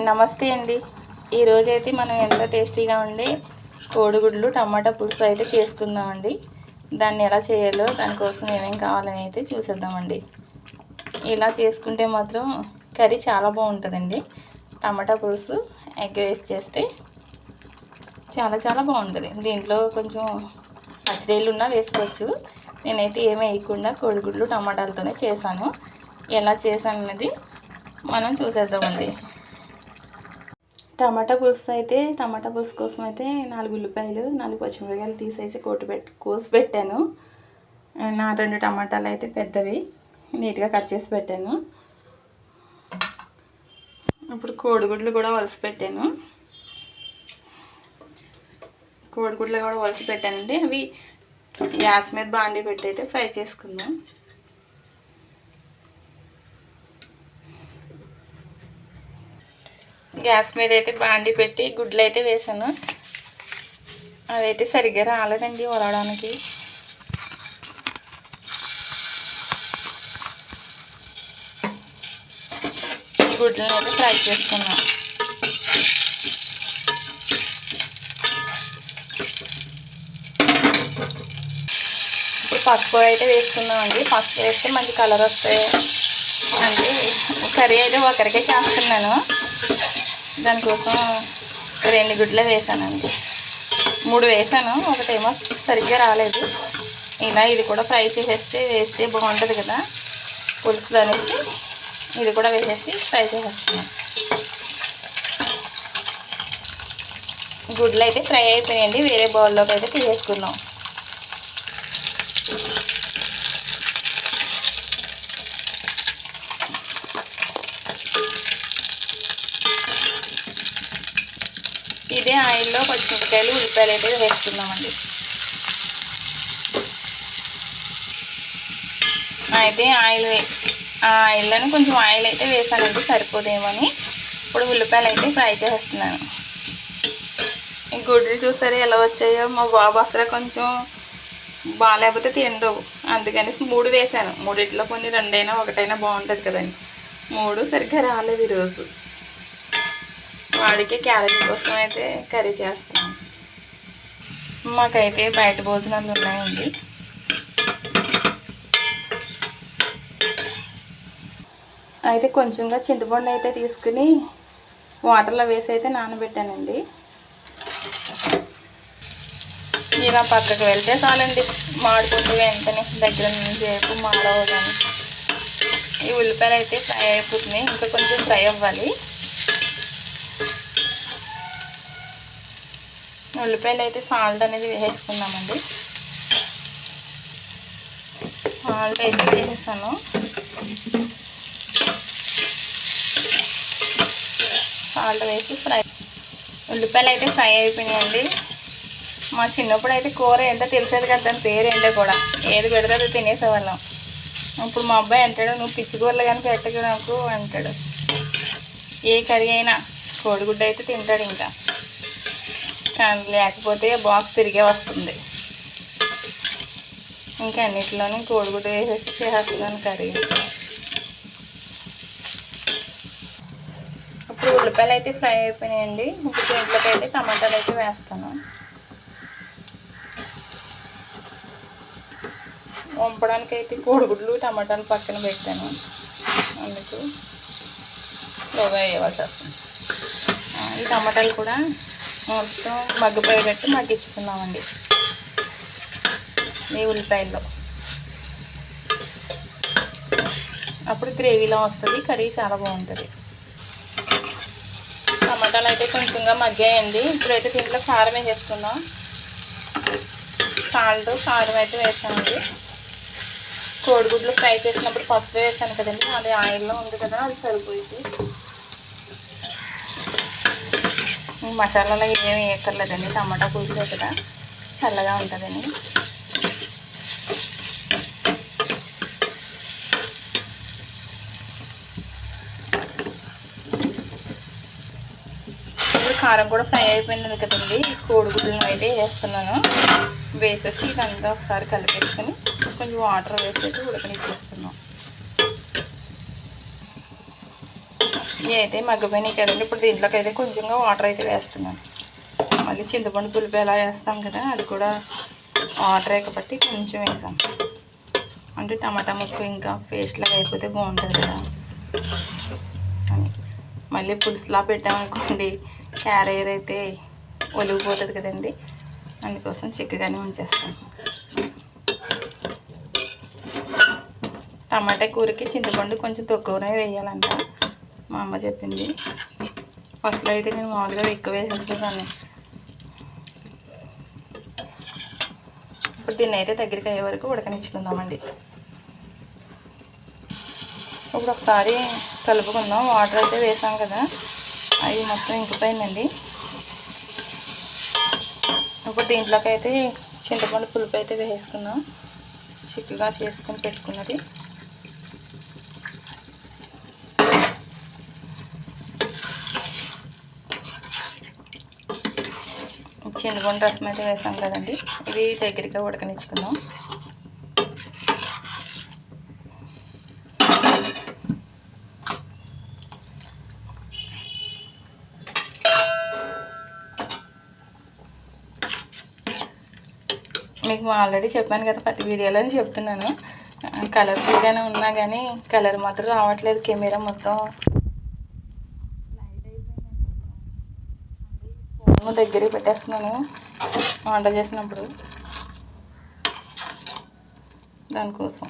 నమస్తే అండి. ఈరోజైతే మనం ఎంత టేస్టీగా ఉండే కోడిగుడ్లు టమాటా పులుసు అయితే చేసుకుందామండి. దాన్ని ఎలా చేయాలో దానికోసం ఏమేమి కావాలని అయితే చూసేద్దామండి. ఇలా చేసుకుంటే మాత్రం కర్రీ చాలా బాగుంటుందండి. టమాటా పులుసు ఎగ్ వేసి చేస్తే చాలా చాలా బాగుంటుంది. దీంట్లో కొంచెం పచ్చిడేళ్ళు ఉన్నా వేసుకోవచ్చు. నేనైతే ఏమీ వేయకుండా కోడిగుడ్లు టమాటాలతోనే చేశాను. ఎలా చేశాను అనేది మనం చూసేద్దామండి. టమాటా పులుసు అయితే టమాటా పులుసు కోసం అయితే నాలుగు ఉల్లిపాయలు నాలుగు పచ్చిమిరకాయలు తీసేసి కోటి పెట్టి కోసి పెట్టాను. నా రెండు టమాటాలు అయితే పెద్దవి నీట్గా కట్ చేసి పెట్టాను. ఇప్పుడు కోడిగుడ్లు కూడా వలసి పెట్టాను. కోడిగుడ్లు కూడా వలసి పెట్టానండి. అవి గ్యాస్ మీద బాండి పెట్టి అయితే ఫ్రై చేసుకుందాం. గ్యాస్ మీద అయితే బాండి పెట్టి గుడ్లు అయితే వేసాను. అవైతే సరిగ్గా రాలేదండి వలవడానికి గుడ్లను అయితే ఫ్రై చేసుకున్నాం. ఇప్పుడు పసుపు అయితే వేసుకున్నామండి పసుపు వేస్తే మంచి కలర్ వస్తాయి. అంటే కర్రీ అయితే ఒకరికే చేస్తున్నాను. దానికోసం రెండు గుడ్లు వేసానండి మూడు వేసాను ఒకటేమో సరిగ్గా రాలేదు. ఇలా ఇది కూడా ఫ్రై చేసేస్తే వేస్తే బాగుంటుంది కదా. పులుసులు అనేసి ఇది కూడా వేసేసి ఫ్రై చేసేస్తున్నాం గుడ్లు అయితే ఫ్రై అయిపోయాయండి వేరే బౌల్లోకి అయితే తీసేసుకుందాం. ఇదే ఆయిల్లో పచ్చిమిరపకాయలు ఉల్లిపాయలు అయితే వేస్తున్నామండి అయితే ఆయిల్ ఆయిల్లోని కొంచెం ఆయిల్ అయితే వేసానండి సరిపోదేమని. ఇప్పుడు ఉల్లిపాయలు అయితే ఫ్రై చేస్తున్నాను గుడ్లు చూసారా ఎలా వచ్చాయో? మా బాబు అసలు కొంచెం బాగాలేకపోతే తిండవు. అందుకనేసి మూడు వేసాను. మూడిట్లో కొన్ని రెండైనా ఒకటైనా బాగుంటుంది కదండి. మూడు సరిగ్గా రాలేదు ఈరోజు. వాడికి క్యాలరీ కోసం అయితే కర్రీ చేస్తాను. మాకైతే బయట భోజనాలు ఉన్నాయండి. అయితే కొంచెంగా చింతపండు అయితే తీసుకుని వాటర్లో వేసి అయితే నానబెట్టానండి. ఇలా పక్కకు వెళ్తే చాలండి మాడిపోతే వెంటనే దగ్గర నుంచి సేపు మాడవని ఈ ఉల్లిపాయలు అయితే ఫ్రై అయిపోతున్నాయి ఇంకా కొంచెం ఫ్రై అవ్వాలి. ఉల్లిపాయలు అయితే సాల్ట్ అనేది వేసేసుకుందామండి. సాల్ట్ అయితే వేసేసాను. సాల్ట్ వేసి ఫ్రై ఉల్లిపాయలు అయితే ఫ్రై అయిపోయినాయండి. మా చిన్నప్పుడు అయితే కూర ఏంటో తెలిసేది కదా దాని పేరు ఏంటో కూడా. ఏది పెడితే అది తినేసేవాళ్ళం. ఇప్పుడు మా అబ్బాయి అంటాడు నువ్వు పిచ్చి కూరలు కానీ పెట్టకు నాకు అంటాడు. ఏ కర్రీ అయినా కోడిగుడ్డ అయితే తింటాడు ఇంకా. కానీ లేకపోతే బాక్స్ తిరిగే వస్తుంది. ఇంకా అన్నిటిలోని కోడిగుడ్డ వేసేసి చేసేస్తున్నాను కర్రీ. ఇప్పుడు ఉల్లిపాయలు అయితే ఫ్రై అయిపోయినాయండి. ఇప్పుడు దీంట్లోకి అయితే టమాటాలు అయితే వేస్తాను. వంపడానికి అయితే కోడిగుడ్లు టమాటాలు పక్కన పెట్టాను. అందుకు స్లోగా వేయవలసి వస్తుంది. ఈ టమాటాలు కూడా మొత్తం మగ్గిపోయేటట్టు మగ్గించుకుందామండి ఈ ఉల్లిపాయల్లో. అప్పుడు గ్రేవీలో వస్తుంది కర్రీ చాలా బాగుంటుంది. టమాటాలు అయితే కొంచెంగా మగ్గాయండి. ఇప్పుడైతే దీంట్లో కారం వేసేసుకుందాం సాల్ట్ కారం అయితే వేసామండి. కోడిగుడ్లు ఫ్రై చేసినప్పుడు పసుపు వేసాను కదండి. అది ఆయిల్లో ఉంది కదా అది సరిపోయింది. మసాలాలో ఏమీ వేయక్కర్లేదండి. టమాటా పులుసు కదా చల్లగా ఉంటుందని. ఇప్పుడు కారం కూడా ఫ్రై అయిపోయింది కదండి. కోడిగుడ్లను అయితే వేస్తున్నాను. వేసేసి ఇదంతా ఒకసారి కలిపేసుకొని కొంచెం వాటర్ వేసేసి ఉడకనిచ్చేసుకున్నాం ఇవి అయితే మగ్గిపోయినాయి కదండి. ఇప్పుడు దీంట్లోకి అయితే కొంచెంగా వాటర్ అయితే వేస్తున్నాను. మళ్ళీ చింతపండు పులుపు ఎలా వేస్తాం కదా అది కూడా వాటర్ కాబట్టి కొంచెం వేసాం. అంటే టమాటా ముక్కు ఇంకా పేస్ట్లాగా అయిపోతే బాగుంటుంది కదా. అని. మళ్ళీ పులుసులా పెట్టామనుకోండి క్యారేర్ అయితే ఒలిగిపోతుంది కదండి. అందుకోసం చిక్కగానే ఉంచేస్తాను. టమాటా కూరకి చింతపండు కొంచెం తక్కువనే వేయాలంట. మా అమ్మ చెప్పింది. ఫస్ట్లో అయితే నేను మామూలుగా ఎక్కువ వేసేసేదాన్ని. ఇప్పుడు దీన్ని అయితే దగ్గరికి అయ్యే వరకు ఉడకనిచ్చుకుందామండి. ఇప్పుడు ఒకసారి కలుపుకుందాం. వాటర్ అయితే వేసాం కదా. అవి మొత్తం ఇంకిపోయిందండి. ఇప్పుడు దీంట్లోకి అయితే చింతపండు పులుపు అయితే వేసుకున్నాం. చిక్కుగా చేసుకొని పెట్టుకున్నది. చింతపండు రసం అయితే వేసాం కదండి. ఇది దగ్గరగా ఉడకనిచ్చుకుందాం. మీకు ఆల్రెడీ చెప్పాను కదా ప్రతి వీడియోలో చెప్తున్నాను. కలర్ఫుల్గానే ఉన్నా కానీ కలర్ మాత్రం రావట్లేదు కెమెరా మొత్తం ఫోన్ దగ్గరే పెట్టేస్తున్నాను. వంట చేసినప్పుడు. దానికోసం.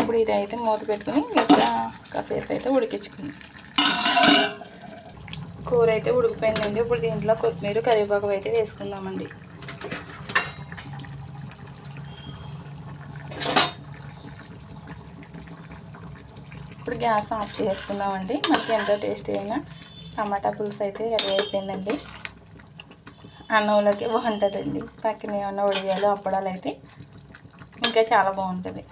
ఇప్పుడు ఇది అయితే మూత పెట్టుకుని ఇంకా కాసేపు అయితే ఉడికించుకుంది. కూర అయితే ఉడికిపోయిందండి. ఇప్పుడు దీంట్లో కొత్తిమీర కరివేపాకు అయితే వేసుకుందామండి. ఇప్పుడు గ్యాస్ ఆఫ్ చేసుకుందామండి. మనకి ఎంత టేస్ట్ అయినా టమాటా పులుసు అయితే రెడీ అయిపోయిందండి. అన్నంలోకి బాగుంటుందండి పక్కన ఏమన్నా ఉడియాలు అప్పడాలు అయితే ఇంకా చాలా బాగుంటుంది.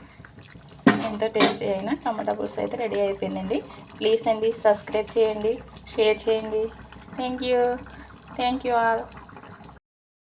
ఎంతో టేస్టీ అయినా టమాటా పులుసు అయితే రెడీ అయిపోయిందండి. ప్లీజ్ అండి సబ్స్క్రైబ్ చేయండి షేర్ చేయండి. Thank you. Thank you all.